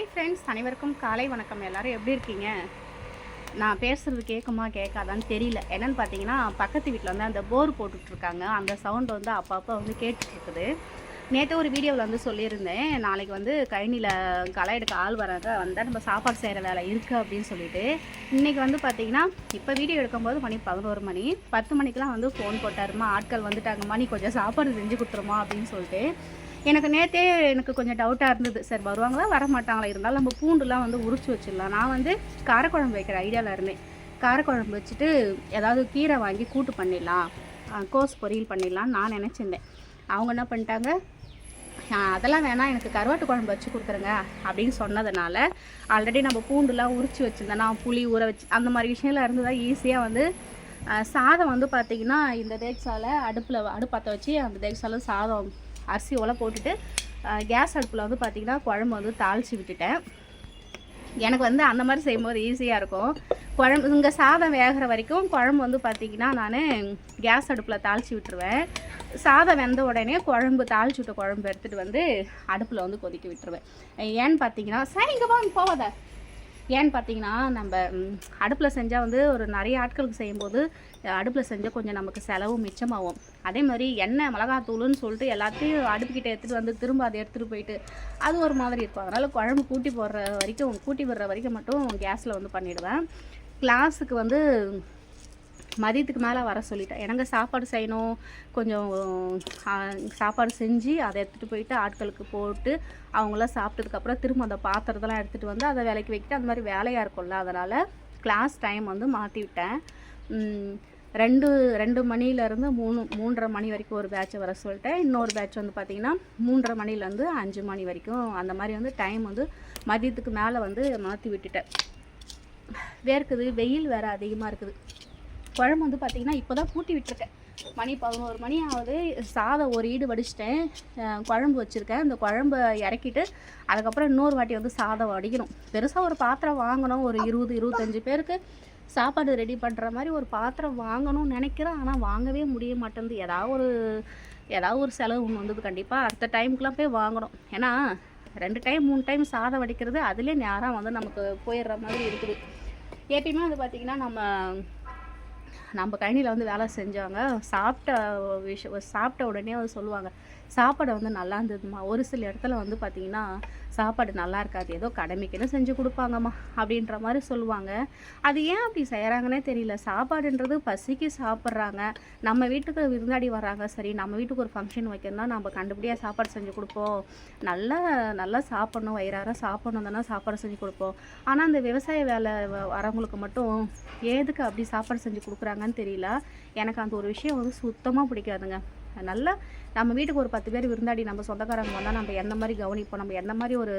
Hi friends அனைவருக்கும் காலை வணக்கம். எல்லோரும் எப்படி இருக்கீங்க? நான் பேசுகிறது கேட்குமா கேட்காதான்னு தெரியல. என்னென்னு பார்த்தீங்கன்னா பக்கத்து வீட்டில் வந்து அந்த போர் போட்டுட்ருக்காங்க. அந்த சவுண்ட் வந்து அப்பப்போ வந்து கேட்டுட்ருக்குது. நேற்று ஒரு வீடியோவில் வந்து சொல்லியிருந்தேன். நாளைக்கு வந்து கழனியில் களை எடுக்க ஆள் வராங்க வந்தால் நம்ம சாப்பாடு செய்கிற வேலை இருக்குது அப்படின்னு சொல்லிட்டு. இன்றைக்கி வந்து பார்த்திங்கன்னா இப்போ வீடியோ எடுக்கும்போது மணி பதினோரு மணி. பத்து மணிக்கெலாம் வந்து ஃபோன் போட்டாருமா? ஆட்கள் வந்துட்டாங்கம்மா. நீ கொஞ்சம் சாப்பாடு செஞ்சு கொடுத்துருமா அப்படின்னு சொல்லிட்டு. எனக்கு நேற்றே எனக்கு கொஞ்சம் டவுட்டாக இருந்தது. சார் வருவாங்களா வர மாட்டாங்களா இருந்தாலும் நம்ம பூண்டுலாம் வந்து உரிச்சு வச்சிடலாம். நான் வந்து காரக்குழம்பு வைக்கிற ஐடியாவில் இருந்தேன். காரக்குழம்பு வச்சுட்டு ஏதாவது கீரை வாங்கி கூட்டு பண்ணிடலாம். கோஸ் பொரியல் பண்ணிடலாம்னு நான் நினச்சிருந்தேன். அவங்க என்ன பண்ணிட்டாங்க அதெல்லாம் வேணாம் எனக்கு கருவாட்டு குழம்பு வச்சு கொடுத்துருங்க அப்படின்னு சொன்னதுனால ஆல்ரெடி நம்ம பூண்டுலாம் உரிச்சு வச்சுருந்தேன் புளி ஊற வச்சு அந்த மாதிரி விஷயம்லாம் இருந்ததா ஈஸியாக வந்து சாதம் வந்து பார்த்திங்கன்னா இந்த தேக்ஸால் அடுப்பில் அடுப்பற்ற வச்சு அந்த தேக்ஸால சாதம் அரிசி உலை போட்டுட்டு கேஸ் அடுப்பில் வந்து பார்த்திங்கன்னா குழம்பு வந்து தாளித்து விட்டுட்டேன். எனக்கு வந்து அந்த மாதிரி செய்யும்போது ஈஸியாக இருக்கும். குழம்பு இங்கே சாதம் வேகிற வரைக்கும் குழம்பு வந்து பார்த்திங்கன்னா நான் கேஸ் அடுப்பில் தாளித்து விட்டுருவேன். சாதம் வெந்த உடனே குழம்பு தாளிச்சு விட்ட குழம்பு எடுத்துகிட்டு வந்து அடுப்பில் வந்து கொதிக்க விட்டுருவேன். ஏன்னு பார்த்தீங்கன்னா சரி இங்கே போவாத. ஏன்னு பார்த்தீங்கன்னா நம்ம அடுப்பில் செஞ்சால் வந்து ஒரு நிறைய ஆட்களுக்கு செய்யும்போது அடுப்பில் செஞ்சால் கொஞ்சம் நமக்கு செலவு மிச்சமாகும். அதே மாதிரி எண்ணெய் மிளகாத்தூளுன்னு சொல்லிட்டு எல்லாத்தையும் அடுப்புக்கிட்ட எடுத்துகிட்டு வந்து திரும்ப அதை எடுத்துகிட்டு போயிட்டு அது ஒரு மாதிரி இருக்கும். அதனால் குழம்பு கூட்டி போடுற வரைக்கும் கூட்டி விடுற வரைக்கும் மட்டும் கேஸில் வந்து பண்ணிவிடுவேன் கிளாஸுக்கு வந்து மதியத்துக்கு மேலே வர சொல்லிட்டேன். எனக்கு சாப்பாடு செய்யணும். கொஞ்சம் சாப்பாடு செஞ்சு அதை எடுத்துகிட்டு போயிட்டு ஆட்களுக்கு போட்டு அவங்களாம் சாப்பிட்டதுக்கப்புறம் திரும்ப அந்த பாத்திரத்தெல்லாம் எடுத்துகிட்டு வந்து அதை வேலைக்கு வைக்கிட்டு அந்த மாதிரி வேலையாக இருக்கும்ல. அதனால் கிளாஸ் டைம் வந்து மாற்றி விட்டேன். ரெண்டு ரெண்டு மணிலேருந்து மூணு மூன்றரை மணி வரைக்கும் ஒரு பேட்சை வர சொல்லிட்டேன். இன்னொரு பேட்ச் வந்து பார்த்திங்கன்னா மூன்றரை மணிலேருந்து அஞ்சு மணி வரைக்கும் அந்த மாதிரி வந்து டைம் வந்து மதியத்துக்கு மேலே வந்து மாற்றி விட்டுட்டேன். வேர்க்குது வெயில் வேறு அதிகமாக இருக்குது. குழம்பு வந்து பார்த்திங்கன்னா இப்போ தான் கூட்டி விட்டுருக்கேன். மணி பதினோரு மணி ஆகுது. சாதம் ஒரு ஈடு வடிச்சிட்டேன். குழம்பு வச்சுருக்கேன். இந்த குழம்பை இறக்கிட்டு அதுக்கப்புறம் இன்னொரு வாட்டி வந்து சாதம் வடிக்கணும். பெருசாக ஒரு பாத்திரம் வாங்கணும். ஒரு இருபது இருபத்தஞ்சி பேருக்கு சாப்பாடு ரெடி பண்ணுற மாதிரி ஒரு பாத்திரம் வாங்கணும்னு நினைக்கிறேன். ஆனால் வாங்கவே முடிய மாட்டேங்குது. ஏதாவது ஒரு ஏதாவது ஒரு செலவு ஒன்று வந்தது கண்டிப்பாக அடுத்த டைமுக்குலாம் போய் வாங்கணும். ஏன்னா ரெண்டு டைம் மூணு டைம் சாதம் வடிக்கிறது அதுலேயே நேரம் வந்து நமக்கு போயிடுற மாதிரி இருக்குது. எப்பயுமே வந்து பார்த்திங்கன்னா நம்ம நம்ம கழனியில் வந்து வேலை செஞ்சவங்க சாப்பிட்ட விஷயம் சாப்பிட்ட உடனே வந்து சொல்லுவாங்க சாப்பாடு வந்து நல்லா இருந்ததுமா ஒரு சில இடத்துல வந்து பார்த்திங்கன்னா சாப்பாடு நல்லா இருக்காது. ஏதோ கடமைக்குன்னு செஞ்சு கொடுப்பாங்கம்மா. அப்படின்ற மாதிரி சொல்லுவாங்க. அது ஏன் அப்படி செய்கிறாங்கன்னே தெரியல. சாப்பாடுன்றது பசிக்கு சாப்பிட்றாங்க. நம்ம வீட்டுக்கு விருந்தாடி வர்றாங்க. சரி நம்ம வீட்டுக்கு ஒரு ஃபங்க்ஷன் வைக்கணும்னா நம்ம கண்டுபிடியாக சாப்பாடு செஞ்சு கொடுப்போம். நல்லா நல்லா சாப்பிட்ணும். வயிறார சாப்பிட்ணும் தானே சாப்பாடு செஞ்சு கொடுப்போம். ஆனால் அந்த விவசாய வேலை வ- வரவங்களுக்கு மட்டும் ஏதுக்கு அப்படி சாப்பாடு செஞ்சு கொடுக்குறாங்க? பண்ணுறாங்கன்னு தெரியல. எனக்கு அந்த ஒரு விஷயம் வந்து சுத்தமாக பிடிக்காதுங்க. நல்லா நம்ம வீட்டுக்கு ஒரு பத்து பேர் விருந்தாடி நம்ம சொந்தக்காரங்க வந்தால் நம்ம எந்த மாதிரி கவனிப்போம்? நம்ம எந்த மாதிரி ஒரு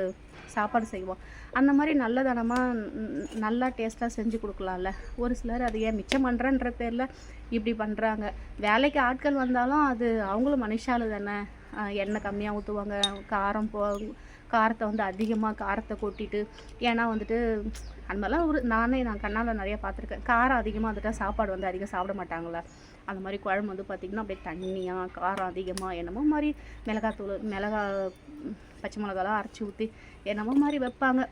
சாப்பாடு செய்வோம்? அந்த மாதிரி நல்லதனமாக நல்லா டேஸ்ட்டாக செஞ்சு கொடுக்கலாம்ல. ஒரு சிலர் அது ஏன் மிச்சம் பண்ணுறன்ற பேரில் இப்படி பண்ணுறாங்க வேலைக்கு ஆட்கள் வந்தாலும் அது அவங்களும் மனுஷாலு தானே எண்ணெய் கம்மியாக ஊற்றுவாங்க காரம் போ காரத்தை வந்து அதிகமாக காரத்தை கொட்டிட்டு ஏன்னா வந்துட்டு அந்த மாதிரிலாம் ஒரு நானே நான் கண்ணால் நிறையா பார்த்துருக்கேன். காரம் அதிகமாக வந்துட்டால் சாப்பாடு வந்து அதிகம் சாப்பிட மாட்டாங்களே அந்த மாதிரி குழம்பு வந்து பார்த்திங்கன்னா அப்படியே தண்ணியாக காரம் அதிகமாக என்னமோ மாதிரி மிளகாத்தூள் மிளகா பச்சை மிளகாலாம் அரைச்சி ஊற்றி என்னமோ மாதிரி வைப்பாங்க.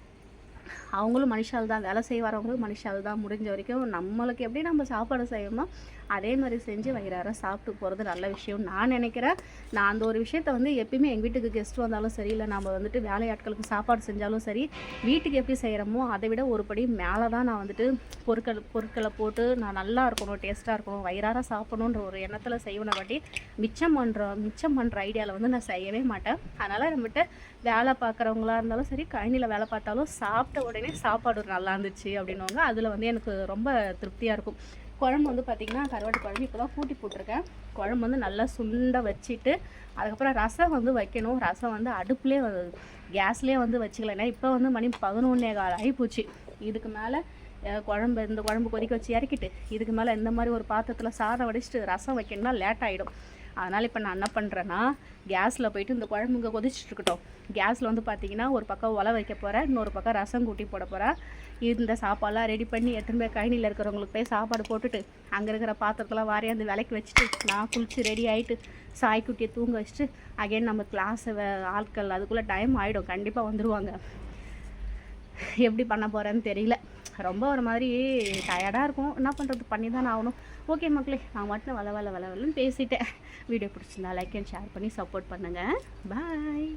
அவங்களும் மனுஷால் தான் வேலை செய்ய வரவங்களும் மனுஷால் தான் முடிஞ்ச வரைக்கும் நம்மளுக்கு எப்படி நம்ம சாப்பாடு செய்யணுமோ அதே மாதிரி செஞ்சு வயிறார சாப்பிட்டு போகிறது நல்ல விஷயம் நான் நினைக்கிறேன். நான் அந்த ஒரு விஷயத்த வந்து எப்பயுமே எங்கள் வீட்டுக்கு கெஸ்ட் வந்தாலும் சரி இல்லை நம்ம வந்துட்டு வேலையாட்களுக்கு சாப்பாடு செஞ்சாலும் சரி வீட்டுக்கு எப்படி செய்கிறோமோ அதை விட ஒரு படி மேலே தான் நான் வந்துட்டு பொருட்கள் பொருட்களை போட்டு நான் நல்லா இருக்கணும் டேஸ்ட்டாக இருக்கணும் வயிறார சாப்பிடணுன்ற ஒரு எண்ணத்தில் செய்வனை காட்டி மிச்சம் பண்ணுற மிச்சம் பண்ணுற ஐடியாவில் வந்து நான் செய்யவே மாட்டேன். அதனால் நம்மகிட்ட வேலை பார்க்குறவங்களா இருந்தாலும் சரி கழனியில் வேலை பார்த்தாலும் சாப்பிட்ட உடனே சாப்பாடு நல்லா இருந்துச்சு அப்படின்னுவாங்க. அதில் வந்து எனக்கு ரொம்ப திருப்தியாக இருக்கும். குழம்பு வந்து பார்த்திங்கன்னா கருவாட்டு குழம்பு இப்போ தான் கூட்டி போட்டிருக்கேன். குழம்பு வந்து நல்லா சுண்டை வச்சுட்டு அதுக்கப்புறம் ரசம் வந்து வைக்கணும். ரசம் வந்து அடுப்புலேயே கேஸ்லேயே வந்து வச்சுக்கலாம் ஏன்னா இப்போ வந்து மணி பதினொன்னே கால் ஆகிப்போச்சு இதுக்கு மேலே குழம்பு இந்த குழம்பு கொதிக்க வச்சு இறக்கிட்டு இதுக்கு மேலே இந்த மாதிரி ஒரு பாத்திரத்தில் சாதம் வடிச்சிட்டு ரசம் வைக்கணும்னா லேட் ஆகிடும் அதனால் இப்போ நான் என்ன பண்ணுறேன்னா கேஸில் போயிட்டு இந்த குழம்பு இங்கே இருக்கட்டும். கேஸில் வந்து பார்த்தீங்கன்னா ஒரு பக்கம் உலை வைக்க போகிறேன் இன்னொரு பக்கம் ரசம் கூட்டி போட போகிறேன் இந்த சாப்பாடெல்லாம் ரெடி பண்ணி எடுத்துன்னு போய் கழனியில் இருக்கிறவங்களுக்கு போய் சாப்பாடு போட்டுட்டு அங்கே இருக்கிற பாத்திரத்தெல்லாம் வாரியாந்து விலைக்கு வச்சுட்டு நான் குளிச்சு ரெடி ஆகிட்டு சாய்க்குட்டியை தூங்க வச்சுட்டு அகைன் நம்ம கிளாஸை ஆட்கள் அதுக்குள்ளே டைம் ஆகிடும் கண்டிப்பாக வந்துடுவாங்க எப்படி பண்ண போகிறேன்னு தெரியல. ரொம்ப ஒரு மாதிரி டயர்டாக இருக்கும். என்ன பண்ணுறது பண்ணி தான் ஆகணும். ஓகே மக்களே நான் மட்டும் வள வள வள வளன்னு பேசிட்டேன். வீடியோ பிடிச்சிருந்தா லைக் அண்ட் ஷேர் பண்ணி சப்போர்ட் பண்ணுங்கள் பாய்